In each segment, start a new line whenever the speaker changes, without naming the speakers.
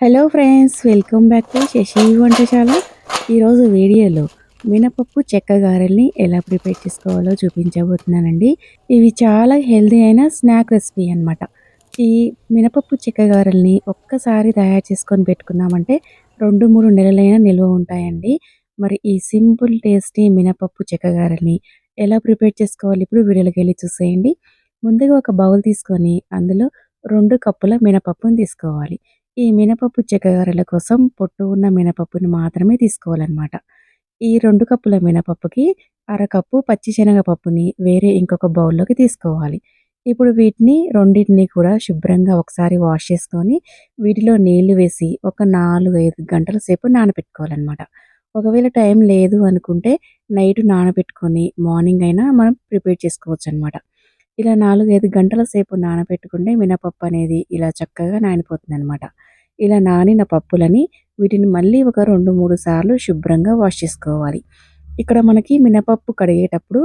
Hello friends welcome back to Shashi వంటశాల ఈరోజు వీడియోలో మినపప్పు చెక్క గారెల్ని ఎలా ప్రిపేర్ చేసుకోవాలో చూపించబోతున్నానండి. ఇవి చాలా హెల్దీ అయిన స్నాక్ రెసిపీ అనమాట ఈ మినపప్పు చెక్క గారెల్ని ఒక్కసారి తయారు చేసుకొని పెట్టుకున్నామంటే రెండు మూడు నెలలైనా నిల్వ ఉంటాయండి. మరి ఈ సింపుల్ టేస్టీ మినపప్పు చెక్క గారెల్ని ఎలా ప్రిపేర్ చేసుకోవాలి ఇప్పుడు వీడియోలోకి వెళ్ళి చూసేయండి. ముందుగా ఒక బౌల్ తీసుకొని అందులో రెండు కప్పుల మినపప్పును తీసుకోవాలి. ఈ మినపప్పు చెక్కగారెల కోసం పొట్టు ఉన్న మినపప్పుని మాత్రమే తీసుకోవాలన్నమాట. ఈ రెండు కప్పుల మినపప్పుకి అరకప్పు పచ్చిశనగపప్పుని వేరే ఇంకొక బౌల్లోకి తీసుకోవాలి. ఇప్పుడు వీటిని రెండింటిని కూడా శుభ్రంగా ఒకసారి వాష్ చేసుకొని వీటిలో నీళ్ళు వేసి ఒక నాలుగు ఐదు గంటల సేపు నానబెట్టుకోవాలన్నమాట ఒకవేళ టైం లేదు అనుకుంటే నైట్ నానబెట్టుకొని మార్నింగ్ అయినా మనం ప్రిపేర్ చేసుకోవచ్చు అనమాట ఇలా నాలుగు ఐదు గంటల సేపు నానబెట్టుకుంటే మినపప్పు అనేది ఇలా చక్కగా నానిపోతుంది అనమాట ఇలా నానిన పప్పులని వీటిని మళ్ళీ ఒక రెండు మూడు సార్లు శుభ్రంగా వాష్ చేసుకోవాలి. ఇక్కడ మనకి మినపప్పు కడిగేటప్పుడు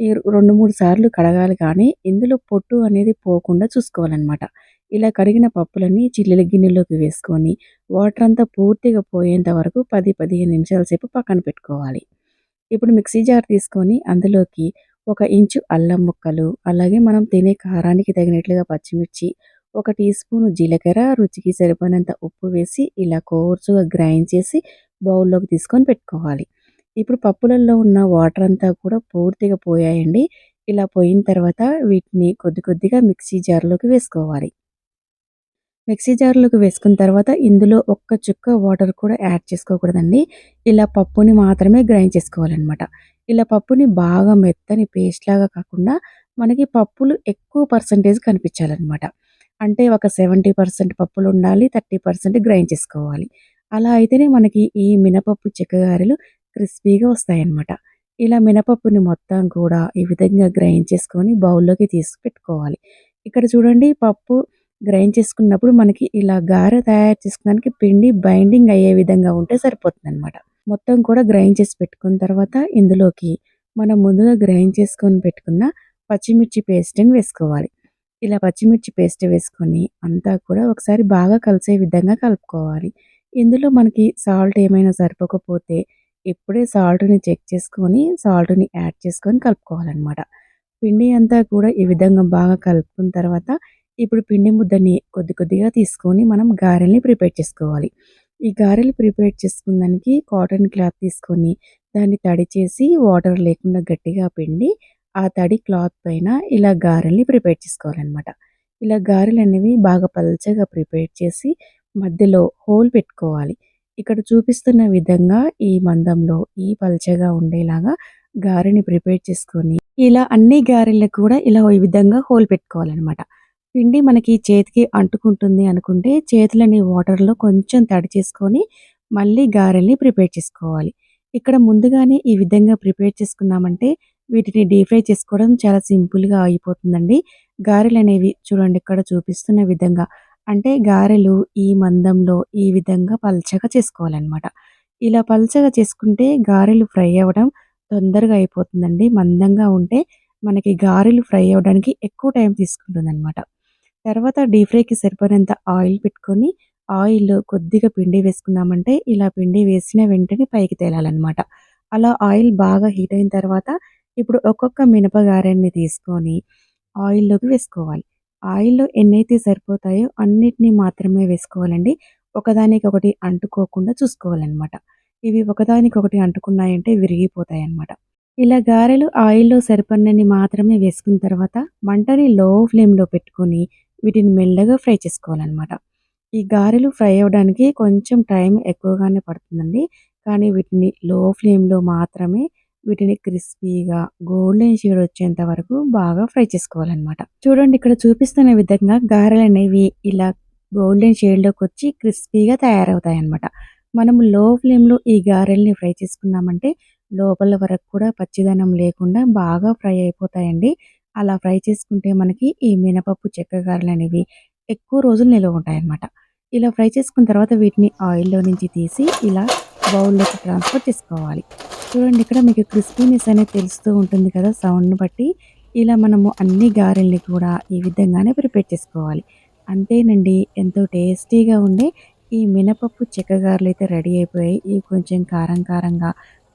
ఈ రెండు మూడు సార్లు కడగాలి కానీ ఇందులో పొట్టు అనేది పోకుండా చూసుకోవాలన్నమాట. ఇలా కడిగిన పప్పులని చిల్లుల గిన్నెలోకి వేసుకొని వాటర్ అంతా పూర్తిగా పోయేంత వరకు పది పదిహేను నిమిషాల సేపు పక్కన పెట్టుకోవాలి. ఇప్పుడు మిక్సీ జార్ తీసుకొని అందులోకి ఒక ఇంచు అల్లం ముక్కలు అలాగే మనం తినే కారానికి తగినట్లుగా పచ్చిమిర్చి ఒక టీ స్పూన్ జీలకర్ర రుచికి సరిపోయినంత ఉప్పు వేసి ఇలా కోర్సుగా గ్రైండ్ చేసి బౌల్లోకి తీసుకొని పెట్టుకోవాలి. ఇప్పుడు పప్పులలో ఉన్న వాటర్ అంతా కూడా పూర్తిగా పోయాయండి. ఇలా పోయిన తర్వాత వీటిని కొద్ది కొద్దిగా మిక్సీ జార్లోకి వేసుకోవాలి. మిక్సీ జార్లోకి వేసుకున్న తర్వాత ఇందులో ఒక్క చుక్క వాటర్ కూడా యాడ్ చేసుకోకూడదండి. ఇలా పప్పుని మాత్రమే గ్రైండ్ చేసుకోవాలన్నమాట. ఇలా పప్పుని బాగా మెత్తని పేస్ట్ లాగా కాకుండా మనకి పప్పులు ఎక్కువ పర్సంటేజ్ కనిపించాలన్నమాట. అంటే ఒక సెవెంటీ పర్సెంట్ పప్పులు ఉండాలి థర్టీ పర్సెంట్ గ్రైండ్ చేసుకోవాలి. అలా అయితేనే మనకి ఈ మినపప్పు చెక్కగారెలు క్రిస్పీగా వస్తాయన్నమాట. ఇలా మినపప్పుని మొత్తం కూడా ఈ విధంగా గ్రైండ్ చేసుకొని బౌల్లోకి తీసి పెట్టుకోవాలి. ఇక్కడ చూడండి పప్పు గ్రైండ్ చేసుకున్నప్పుడు మనకి ఇలా గారె తయారు చేసుకోవడానికి పిండి బైండింగ్ అయ్యే విధంగా ఉంటే సరిపోతుంది అనమాట మొత్తం కూడా గ్రైండ్ చేసి పెట్టుకున్న తర్వాత ఇందులోకి మనం ముందుగా గ్రైండ్ చేసుకొని పెట్టుకున్న పచ్చిమిర్చి పేస్ట్ని వేసుకోవాలి. ఇలా పచ్చిమిర్చి పేస్ట్ వేసుకొని అంతా కూడా ఒకసారి బాగా కలిసే విధంగా కలుపుకోవాలి. ఇందులో మనకి సాల్ట్ ఏమైనా సరిపోకపోతే ఇప్పుడే సాల్ట్ని చెక్ చేసుకొని సాల్ట్ని యాడ్ చేసుకొని కలుపుకోవాలన్నమాట. పిండి అంతా కూడా ఈ విధంగా బాగా కలుపుకున్న తర్వాత ఇప్పుడు పిండి ముద్దని కొద్ది కొద్దిగా తీసుకొని మనం గారెల్ని ప్రిపేర్ చేసుకోవాలి. ఈ గారెలు ప్రిపేర్ చేసుకున్నానికి కాటన్ క్లాత్ తీసుకొని దాన్ని తడి చేసి వాటర్ లేకుండా గట్టిగా పిండి ఆ తడి క్లాత్ పైన ఇలా గారెల్ని ప్రిపేర్ చేసుకోవాలన్నమాట. ఇలా గారెలు అనేవి బాగా పల్చగా ప్రిపేర్ చేసి మధ్యలో హోల్ పెట్టుకోవాలి. ఇక్కడ చూపిస్తున్న విధంగా ఈ మందంలో ఈ పల్చగా ఉండేలాగా గారెని ప్రిపేర్ చేసుకొని ఇలా అన్ని గారెలకు కూడా ఇలా ఈ విధంగా హోల్ పెట్టుకోవాలన్నమాట. పిండి మనకి చేతికి అంటుకుంటుంది అనుకుంటే చేతులని వాటర్లో కొంచెం తడి చేసుకొని మళ్ళీ గారెల్ని ప్రిపేర్ చేసుకోవాలి. ఇక్కడ ముందుగానే ఈ విధంగా ప్రిపేర్ చేసుకున్నామంటే వీటిని డీప్ ఫ్రై చేసుకోవడం చాలా సింపుల్గా అయిపోతుందండి. గారెలు అనేవి చూడండి ఇక్కడ చూపిస్తున్న విధంగా. అంటే గారెలు ఈ మందంలో ఈ విధంగా పల్చగా చేసుకోవాలన్నమాట. ఇలా పల్చగా చేసుకుంటే గారెలు ఫ్రై అవ్వడం తొందరగా అయిపోతుందండి. మందంగా ఉంటే మనకి గారెలు ఫ్రై అవ్వడానికి ఎక్కువ టైం తీసుకుంటుంది అనమాట తర్వాత డీప్ ఫ్రైకి సరిపడేంత ఆయిల్ పెట్టుకొని ఆయిల్ కొద్దిగా పిండి వేసుకున్నామంటే ఇలా పిండి వేసిన వెంటనే పైకి తేలాలన్నమాట. అలా ఆయిల్ బాగా హీట్ అయిన తర్వాత ఇప్పుడు ఒక్కొక్క మినపగారెని తీసుకొని ఆయిల్లోకి వేసుకోవాలి. ఆయిల్లో ఎన్నైతే సరిపోతాయో అన్నిటినీ మాత్రమే వేసుకోవాలండి. ఒకదానికి ఒకటి అంటుకోకుండా చూసుకోవాలన్నమాట. ఇవి ఒకదానికొకటి అంటుకున్నాయంటే విరిగిపోతాయి అన్నమాట ఇలా గారెలు ఆయిల్లో సరిపడినని మాత్రమే వేసుకున్న తర్వాత మంటని లో ఫ్లేమ్లో పెట్టుకొని వీటిని మెల్లగా ఫ్రై చేసుకోవాలన్నమాట. ఈ గారెలు ఫ్రై అవ్వడానికి కొంచెం టైం ఎక్కువగానే పడుతుందండి. కానీ వీటిని లో ఫ్లేమ్లో మాత్రమే వీటిని క్రిస్పీగా గోల్డెన్ షేడ్ వచ్చేంత వరకు బాగా ఫ్రై చేసుకోవాలన్నమాట. చూడండి ఇక్కడ చూపిస్తున్న విధంగా గారెలు అనేవి ఇలా గోల్డెన్ షేడ్లోకి వచ్చి క్రిస్పీగా తయారవుతాయి అన్నమాట మనం లో ఫ్లేమ్లో ఈ గారెల్ని ఫ్రై చేసుకున్నామంటే లోపల వరకు కూడా పచ్చిదనం లేకుండా బాగా ఫ్రై అయిపోతాయండి. అలా ఫ్రై చేసుకుంటే మనకి ఈ మినపప్పు చెక్కగారలు అనేవి ఎక్కువ రోజులు నిల్వ ఉంటాయన్నమాట. ఇలా ఫ్రై చేసుకున్న తర్వాత వీటిని ఆయిల్లో నుంచి తీసి ఇలా బౌల్లోకి ట్రాన్స్ఫర్ చేసుకోవాలి. చూడండి ఇక్కడ మీకు క్రిస్పీనెస్ అనేది తెలుస్తూ ఉంటుంది కదా సౌండ్ని బట్టి. ఇలా మనము అన్ని గారెల్ని కూడా ఈ విధంగానే ప్రిపేర్ చేసుకోవాలి. అంతేనండి ఎంతో టేస్టీగా ఉండే ఈ మినపప్పు చెక్కగారలు అయితే రెడీ అయిపోయాయి. ఇవి కొంచెం కారం కారంగా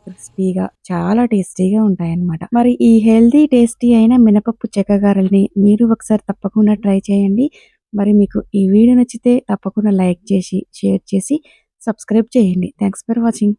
క్రిస్పీగా చాలా టేస్టీగా ఉంటాయన్నమాట. మరి ఈ హెల్దీ టేస్టీ అయిన మినపప్పు చెక్కగారల్ని మీరు ఒకసారి తప్పకుండా ట్రై చేయండి. మరి మీకు ఈ వీడియో నచ్చితే తప్పకుండా లైక్ చేసి షేర్ చేసి సబ్స్క్రైబ్ చేయండి. Thanks for watching.